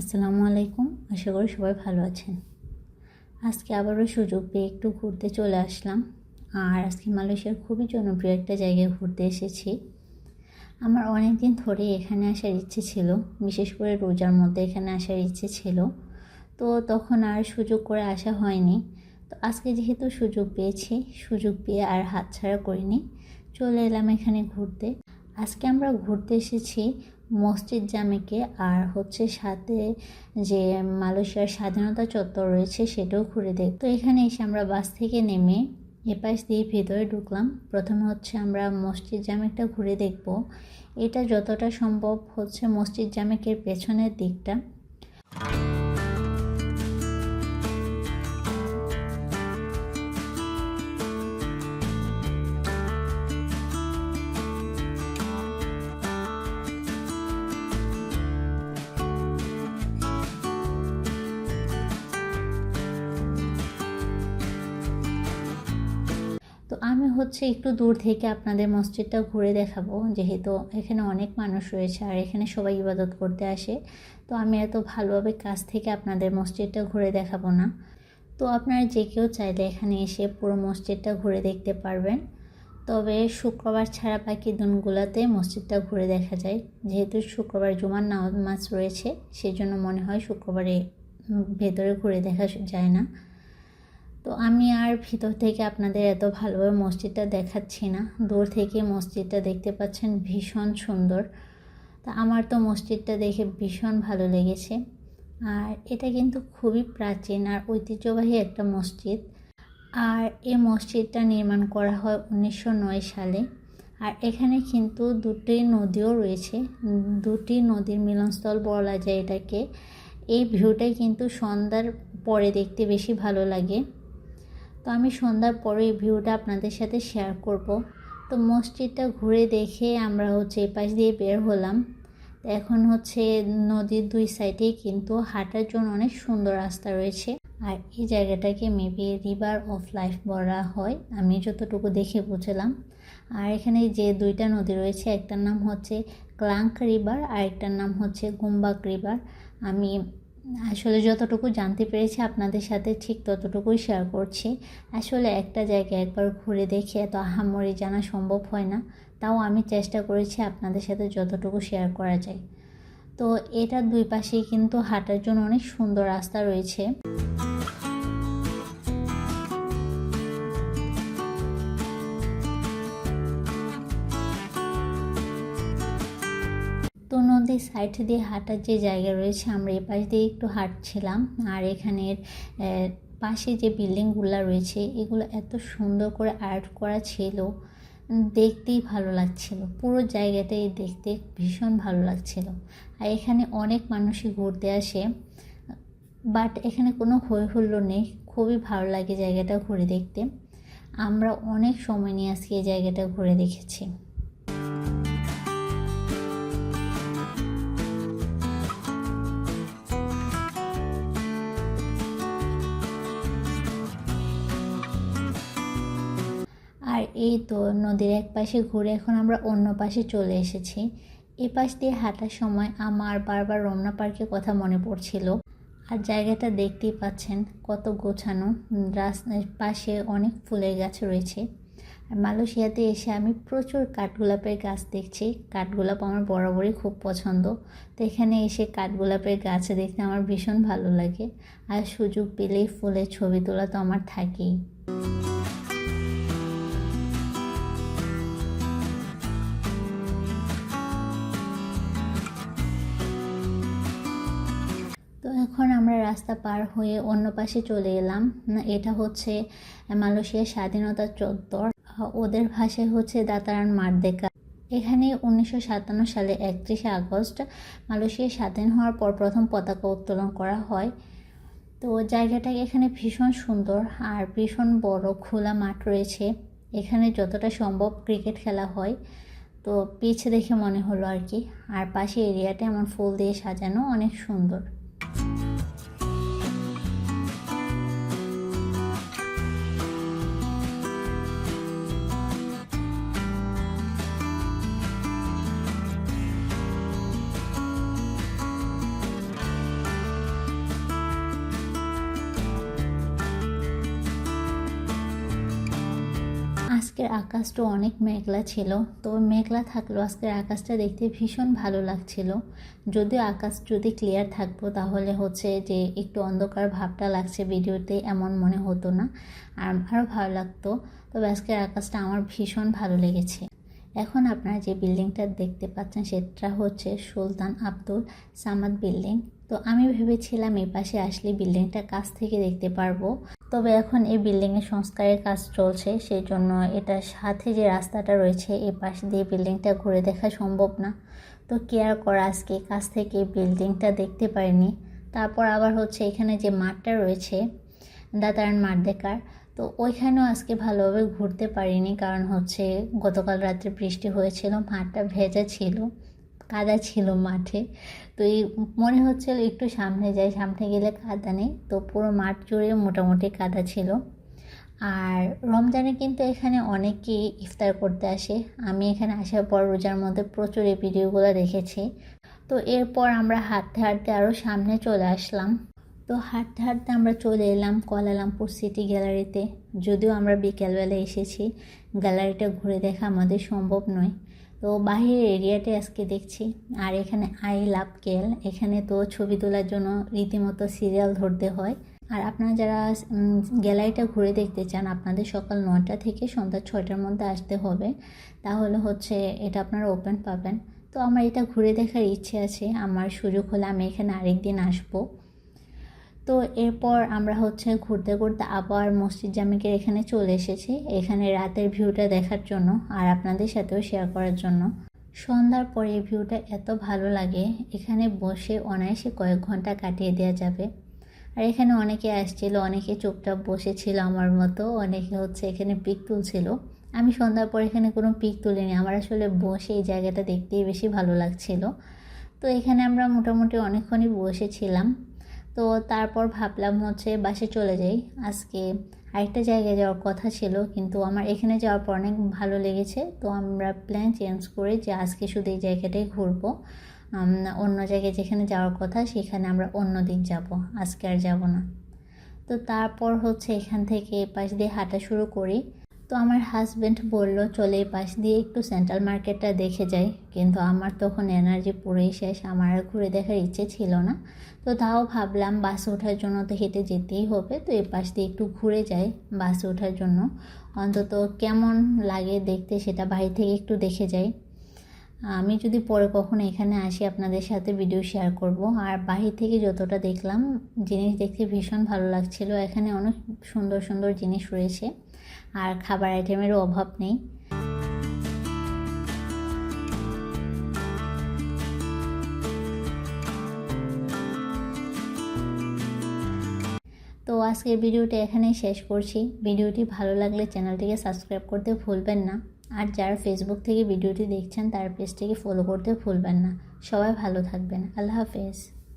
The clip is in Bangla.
আসসালামু আলাইকুম। আশা করি সবাই ভালো আছেন। আজকে আবারও সুযোগ পেয়ে একটু ঘুরতে চলে আসলাম। আর আজকে মালয়েশিয়ার খুবই জনপ্রিয় একটা জায়গায় ঘুরতে এসেছি। আমার অনেক দিন ধরে এখানে আসার ইচ্ছে ছিল, বিশেষ করে রোজার মধ্যে এখানে আসার ইচ্ছে ছিল। তো তখন আর সুযোগ করে আসা হয়নি। তো আজকে যেহেতু সুযোগ পেয়েছি, সুযোগ পেয়ে আর হাতছাড়া করিনি, চলে এলাম এখানে ঘুরতে। আজকে আমরা ঘুরতে এসেছি মসজিদ জামেকে আর হচ্ছে সাথে যে মালয়েশিয়ার স্বাধীনতা চত্বর রয়েছে সেটাও ঘুরে দেখ। তো এখানে এসে আমরা বাস থেকে নেমে এপাশ দিয়ে ভেতরে ঢুকলাম। প্রথমে হচ্ছে আমরা মসজিদ জামেকটা ঘুরে দেখব। এটা যতটা সম্ভব হচ্ছে মসজিদ জামেকের পেছনের দিকটা। তো আমি হচ্ছে একটু দূর থেকে আপনাদের মসজিদটা ঘুরে দেখাবো, যেহেতু এখানে অনেক মানুষ রয়েছে আর এখানে সবাই ইবাদত করতে আসে। তো আমি এত ভালোভাবে কাছ থেকে আপনাদের মসজিদটা ঘুরে দেখাবো না। তো আপনারা যে কেউ চাইলে এখানে এসে পুরো মসজিদটা ঘুরে দেখতে পারবেন। তবে শুক্রবার ছাড়া বাকি দিনগুলোতে মসজিদটা ঘুরে দেখা যায়। যেহেতু শুক্রবার জুমার নামাজ রয়েছে সেই জন্য মনে হয় শুক্রবারে ভেতরে ঘুরে দেখা যায় না। তো আমি আর ভিতর থেকে আপনাদের এত ভালোভাবে মসজিদটা দেখাচ্ছি না। দূর থেকে মসজিদটা দেখতে পাচ্ছেন ভীষণ সুন্দর। তা আমার তো মসজিদটা দেখে ভীষণ ভালো লেগেছে। আর এটা কিন্তু খুবই প্রাচীন আর ঐতিহ্যবাহী একটা মসজিদ। আর এই মসজিদটা নির্মাণ করা হয় উনিশশো নয় সালে। আর এখানে কিন্তু দুটি নদীও রয়েছে। দুটি নদীর মিলনস্থল বলা যায় এটাকে। এই ভিউটাই কিন্তু সন্ধ্যার পরে দেখতে বেশি ভালো লাগে। তো আমি সন্ধ্যার পরে এই ভিউটা আপনাদের সাথে শেয়ার করব। তো মসজিদটা ঘুরে দেখে আমরা হচ্ছে এই পাশ দিয়ে বের হলাম। এখন হচ্ছে নদীর দুই সাইডেই কিন্তু হাঁটার জন্য অনেক সুন্দর রাস্তা রয়েছে। আর এই জায়গাটাকে মেবি রিভার অফ লাইফ বলা হয়। আমি যতটুকু দেখে বুঝলাম। আর এখানে যে দুইটা নদী রয়েছে, একটার নাম হচ্ছে ক্লাঙ্ক রিভার আর একটার নাম হচ্ছে গুম্বাক রিভার আমি আসলে যতটুকু জানতে পেরেছি আপনাদের সাথে ঠিক ততটুকুই শেয়ার করছি। আসলে একটা জায়গায় একবার ঘুরে দেখে এত আহামরি জানা সম্ভব হয় না, তাও আমি চেষ্টা করেছি আপনাদের সাথে যতটুকু শেয়ার করা যায়। তো এটার দুই পাশেই কিন্তু হাঁটার জন্য অনেক সুন্দর রাস্তা রয়েছে। তো নদীর সাইড দিয়ে হাঁটার যে জায়গা রয়েছে, আমরা এ পাশ দিয়ে একটু হাঁটছিলাম। আর এখানের পাশে যে বিল্ডিংগুলো রয়েছে, এগুলো এত সুন্দর করে আর্ট করা ছিল। দেখতেই ভালো লাগছিল। পুরো জায়গাটাই দেখতে ভীষণ ভালো লাগছিল। আর এখানে অনেক মানুষই ঘুরতে আসে। বাট এখানে কোনো হই হুল্লো নেই। খুবই ভালো লাগে জায়গাটা ঘুরে দেখতে। আমরা অনেক সময় নিয়ে আজকে এই জায়গাটা ঘুরে দেখেছি। এই তো নদীর এক পাশে ঘুরে এখন আমরা অন্য পাশে চলে এসেছি। এ পাশ দিয়ে হাঁটার সময় আমার বারবার রমনা পার্কের কথা মনে পড়ছিল। আর জায়গাটা দেখতেই পাচ্ছেন কত গোছানো। রাস্তার পাশে অনেক ফুলের গাছ রয়েছে। আর মালয়েশিয়াতে এসে আমি প্রচুর কাঠগোলাপের গাছ দেখছি। কাঠগোলাপ আমার বরাবরই খুব পছন্দ। তো এখানে এসে কাঠগোলাপের গাছ দেখতে আমার ভীষণ ভালো লাগে। আর সুযোগ পেলেই ফুলের ছবি তোলা তো আমার থাকেই। তো আমরা রাস্তা পার হয়ে অন্য পাশে চলে এলাম এটা হচ্ছে মালয়েশিয়ার স্বাধীনতা চত্বর। ওদের ভাষায় হচ্ছে দাতারান মারদেকা। এখানে উনিশশো সাতান্ন সালে একত্রিশে আগস্ট মালয়েশিয়া স্বাধীন হওয়ার পর প্রথম পতাকা উত্তোলন করা হয়। তো জায়গাটা এখানে ভীষণ সুন্দর আর ভীষণ বড় খোলা মাঠ রয়েছে। এখানে যতটা সম্ভব ক্রিকেট খেলা হয়। তো পিচ দেখে মনে হলো আর কি। আর পাশে এরিয়াটা এমন ফুল দিয়ে সাজানো, অনেক সুন্দর। আজকের আকাশটা অনেক মেঘলা ছিল, তো মেঘলা থাকলেও আজকের আকাশটা দেখতে ভীষণ ভালো লাগছিল। যদিও আকাশ যদি ক্লিয়ার থাকতো, তাহলে হচ্ছে যে একটু অন্ধকার ভাবটা লাগছে ভিডিওতে, এমন মনে হতো না। আর আরও ভালো লাগতো, তবে আজকের আকাশটা আমার ভীষণ ভালো লেগেছে। এখন আপনারা যে বিল্ডিংটা দেখতে পাচ্ছেন, সেটা হচ্ছে সুলতান আব্দুল সামাদ বিল্ডিং। তো আমি ভেবেছিলাম এই পাশে আসলে বিল্ডিংটা কাছ থেকে দেখতে পারব। তবে এখন এই বিল্ডিংয়ের সংস্কারের কাজ চলছে সেই জন্য এটার সাথে যে রাস্তাটা রয়েছে এই পাশ দিয়ে বিল্ডিংটা ঘুরে দেখা সম্ভব না। তো কেয়ার করা, আজকে কাছ থেকে বিল্ডিংটা দেখতে পারিনি। তারপর আবার হচ্ছে এখানে যে মাঠটা রয়েছে, দাতারান মাঠ দেখার, তো ওইখানেও আজকে ভালোভাবে ঘুরতে পারিনি, কারণ হচ্ছে গতকাল রাত্রে বৃষ্টি হয়েছিল, মাঠটা ভেজা ছিল। কাদা ছিল মাঠে। তো এই মনে হচ্ছিল একটু সামনে যাই, সামনে গেলে কাদা নেই। তো পুরো মাঠ জুড়ে মোটামুটি কাদা ছিল। আর রমজানে কিন্তু এখানে অনেকেই ইফতার করতে আসে। আমি এখানে আসার পর রোজার মধ্যে প্রচুর এই ভিডিওগুলো দেখেছি। তো এরপর আমরা হাঁটতে হাঁটতে আরও সামনে চলে আসলাম। তো হাঁটতে হাঁটতে আমরা চলে এলাম কোয়ালালামপুর সিটি গ্যালারিতে। যদিও আমরা বিকেলবেলা এসেছি, গ্যালারিটা ঘুরে দেখা আমাদের সম্ভব নয়। তো বাহিরের এরিয়াতে আজকে দেখছি। আর এখানে আই লাভ কেল। এখানে তো ছবি তোলার জন্য রীতিমতো সিরিয়াল ধরতে হয়। আর আপনারা যারা গ্যালারিটা ঘুরে দেখতে চান, আপনাদের সকাল নটা থেকে সন্ধ্যা ছয়টার মধ্যে আসতে হবে। তাহলে হচ্ছে এটা আপনারা ওপেন পাবেন। তো আমার এটা ঘুরে দেখার ইচ্ছে আছে। আমার সুযোগ হলে আমি এখানে আরেক দিন আসব। তো এরপর আমরা হচ্ছে ঘুরতে ঘুরতে আবার মসজিদ জামিকের এখানে চলে এসেছি। এখানে রাতের ভিউটা দেখার জন্য আর আপনাদের সাথেও শেয়ার করার জন্য। সন্ধ্যার পরে এই ভিউটা এত ভালো লাগে, এখানে বসে অনায়াসে কয়েক ঘণ্টা কাটিয়ে দেওয়া যাবে। আর এখানে অনেকে আসছিল, অনেকে চুপচাপ বসেছিল আমার মতো, অনেকে হচ্ছে এখানে পিক তুলছিল। আমি সন্ধ্যার পর এখানে কোনো পিক তুলিনি, আমার আসলে বসে এই জায়গাটা দেখতেই বেশি ভালো লাগছিল। তো এখানে আমরা মোটামুটি অনেকক্ষণই বসেছিলাম। তো তারপর ভাবলাম হচ্ছে বাসে চলে যাই। আজকে আরেকটা জায়গায় যাওয়ার কথা ছিল, কিন্তু আমার এখানে যাওয়ার পর অনেক ভালো লেগেছে। তো আমরা প্ল্যান চেঞ্জ করে যে আজকে শুধু এই জায়গাটাই ঘুরবো। অন্য জায়গায় যেখানে যাওয়ার কথা সেখানে আমরা অন্য দিন যাব। আজকে আর যাব না। তো তারপর হচ্ছে এখান থেকে পাশ দিয়ে হাঁটা শুরু করি। তো আমার হাজব্যান্ড বলল, চলে পাশ দিয়ে একটু সেন্ট্রাল মার্কেটটা দেখে যাই। কিন্তু আমার তখন এনার্জি পুরোই শেষ, আমার আর ঘুরে দেখার ইচ্ছে ছিল না। তো তাও ভাবলাম, বাসে ওঠার জন্য তো হেঁটে যেতেই হবে, তো এই পাশ দিয়ে একটু ঘুরে যাই বাসে ওঠার জন্য। অন্তত কেমন লাগে দেখতে সেটা বাড়ি থেকে একটু দেখে যাই। আমি যদি পরে কখনো এখানে আসি, আপনাদের সাথে ভিডিও শেয়ার করব। আর বাহির থেকে যতটা দেখলাম, জিনিস দেখতে ভীষণ ভালো লাগছিল। এখানে অনেক সুন্দর সুন্দর জিনিস রয়েছে। আর খাবার আইটেমেরও অভাব নেই। তো আজকের ভিডিওটি এখানেই শেষ করছি। ভিডিওটি ভালো লাগলে চ্যানেলটিকে সাবস্ক্রাইব করতে ভুলবেন না। আর যারা ফেসবুক থেকে ভিডিওটি দেখছেন, তার পেজটিকে ফলো করতে ভুলবেন না। সবাই ভালো থাকবেন। আল্লাহ হাফেজ।